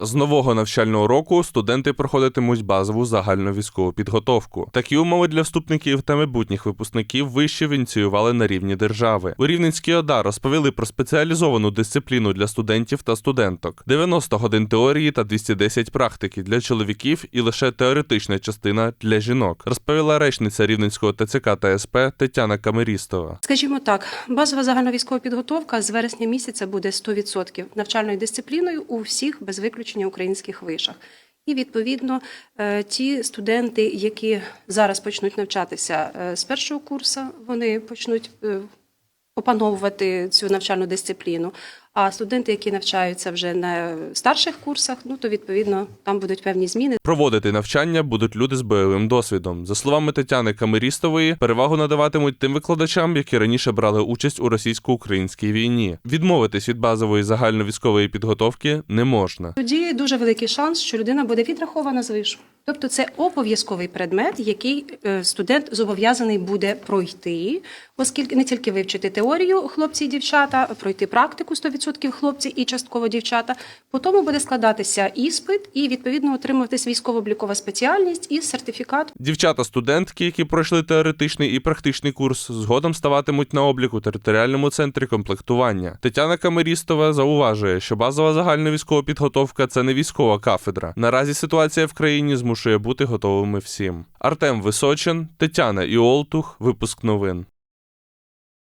З нового навчального року студенти проходитимуть базову загальну військову підготовку. Такі умови для вступників та майбутніх випускників вишів ініціювали на рівні держави. У Рівненській ОДА розповіли про спеціалізовану дисципліну для студентів та студенток: 90 годин теорії та 210 практики для чоловіків і лише теоретична частина для жінок, розповіла речниця Рівненського ТЦК та СП Тетяна Камерістова. Скажімо так, базова загальновійськова підготовка з вересня місяця буде 100% навчальною дисципліною у всіх без виключення українських вишах. І відповідно е, ті студенти, які зараз почнуть навчатися е, з першого курсу, вони почнуть е, опановувати цю навчальну дисципліну. А студенти, які навчаються вже на старших курсах, ну то відповідно там будуть певні зміни. Проводити навчання будуть люди з бойовим досвідом. За словами Тетяни Камерістової, перевагу надаватимуть тим викладачам, які раніше брали участь у російсько-українській війні. Відмовитись від базової загальновійськової підготовки не можна. Тоді дуже великий шанс, що людина буде відрахована з вишу. Тобто це обов'язковий предмет, який е, студент зобов'язаний буде пройти, оскільки не тільки вивчити теорію хлопці і дівчата, пройти практику 100% хлопці і частково дівчата. По тому буде складатися іспит і відповідно отримуватись військово-облікова спеціальність і сертифікат Дівчата-студентки, які пройшли теоретичний і практичний курс, згодом ставатимуть на облік у територіальному центрі комплектування. Тетяна Камерістова зауважує, що базова загальна військова підготовка це не військова кафедра. Наразі ситуація в країні змушує бути готовими всім. Артем Височин, Тетяна Іолтух, випуск новин.